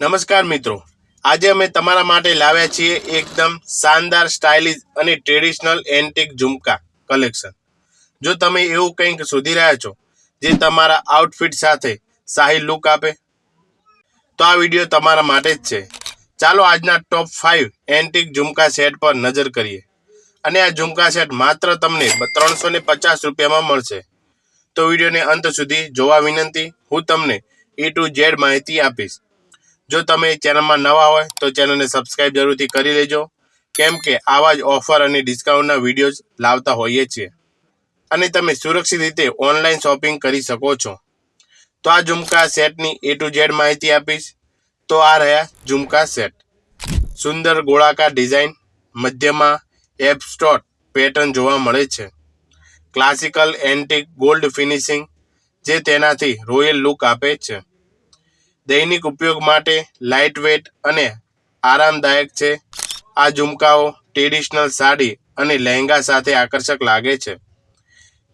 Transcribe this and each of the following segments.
નમસ્કાર મિત્રો. આજે અમે તમારા માટે લાવ્યા છીએ એકદમ શાનદાર સ્ટાઇલિશ અને ટ્રેડિશનલ એન્ટિક ઝુમકા કલેક્શન. જો તમે એવું કંઈક શોધી રહ્યા છો જે તમારા આઉટફિટ સાથે શાહી લુક આપે, તો આ વીડિયો તમારા માટે જ છે. ચાલો આજના ટોપ ફાઇવ એન્ટિક ઝુમકા સેટ પર નજર કરીએ. અને આ ઝુમકા સેટ માત્ર તમને ત્રણસો ને પચાસ રૂપિયામાં મળશે. તો વિડીયોને અંત સુધી જોવા વિનંતી, હું તમને એ ટુ ઝેડ માહિતી આપીશ. જો તમે ચેનલમાં નવા હોય તો ચેનલને સબસ્ક્રાઇબ જરૂરથી કરી લેજો. કેમ કે આવા જ ઓફર અને ડિસ્કાઉન્ટના વિડીયોઝ લાવતા હોઈએ છીએ. અને તમે સુરક્ષિત રીતે ઓનલાઈન શોપિંગ કરી શકો છો. તો આ ઝુમકા સેટની એ ટુ ઝેડ માહિતી આપીશ. તો આ રહ્યા ઝુમકા સેટ. સુંદર ગોળાકાર ડિઝાઇન મધ્યમાં એપસ્ટોટ પેટર્ન જોવા મળે છે. ક્લાસિકલ એન્ટિક ગોલ્ડ ફિનિશિંગ જે તેનાથી રોયલ લુક આપે છે. દૈનિક ઉપયોગ માટે લાઇટ વેટ અને આરામદાયક છે. આ ઝુમકાઓ ટ્રેડિશનલ સાડી અને લહેંગા સાથે આકર્ષક લાગે છે.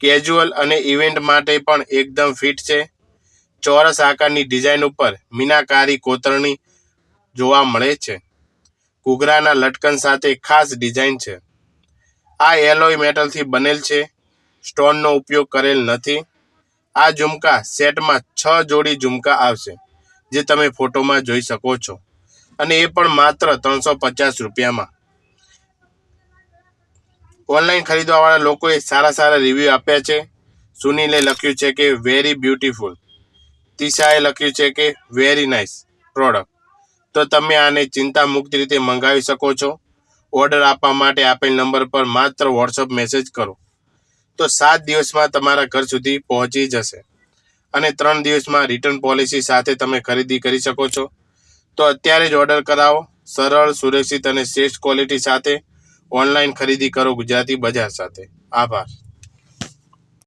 કેઝ્યુઅલ અને ઇવેન્ટ માટે પણ એકદમ ફિટ છે. ચોરસ આકારની ડિઝાઇન ઉપર મીનાકારી કોતરણી જોવા મળે છે. ઘૂઘરાના લટકન સાથે ખાસ ડિઝાઇન છે. આ એલોય મેટલથી બનેલ છે. સ્ટોનનો ઉપયોગ કરેલ નથી. આ ઝુમકા સેટમાં છ જોડી ઝુમકા આવશે. જે તમે ફોટોમાં જોઈ શકો છો. અને એ પણ માત્ર ત્રણસો પચાસ રૂપિયામાં. ઓનલાઈન ખરીદવાવાળા લોકોએ સારા સારા રિવ્યૂ આપ્યા છે. સુનીલે લખ્યું છે કે વેરી બ્યુટીફુલ તિશાએ લખ્યું છે કે વેરી નાઇસ પ્રોડક્ટ તો તમે આને ચિંતા મુક્ત રીતે મંગાવી શકો છો. ઓર્ડર આપવા માટે આપેલ નંબર પર માત્ર વોટ્સઅપ મેસેજ કરો. તો સાત દિવસમાં તમારા ઘર સુધી પહોંચી જશે. અને ત્રણ દિવસમાં રિટર્ન પોલિસી સાથે તમે ખરીદી કરી શકો છો. તો અત્યારે જ ઓર્ડર કરાવો. સરળ, સુરક્ષિત અને શ્રેષ્ઠ ક્વોલિટી સાથે ઓનલાઈન ખરીદી કરો ગુજરાતી બજાર સાથે. આભાર.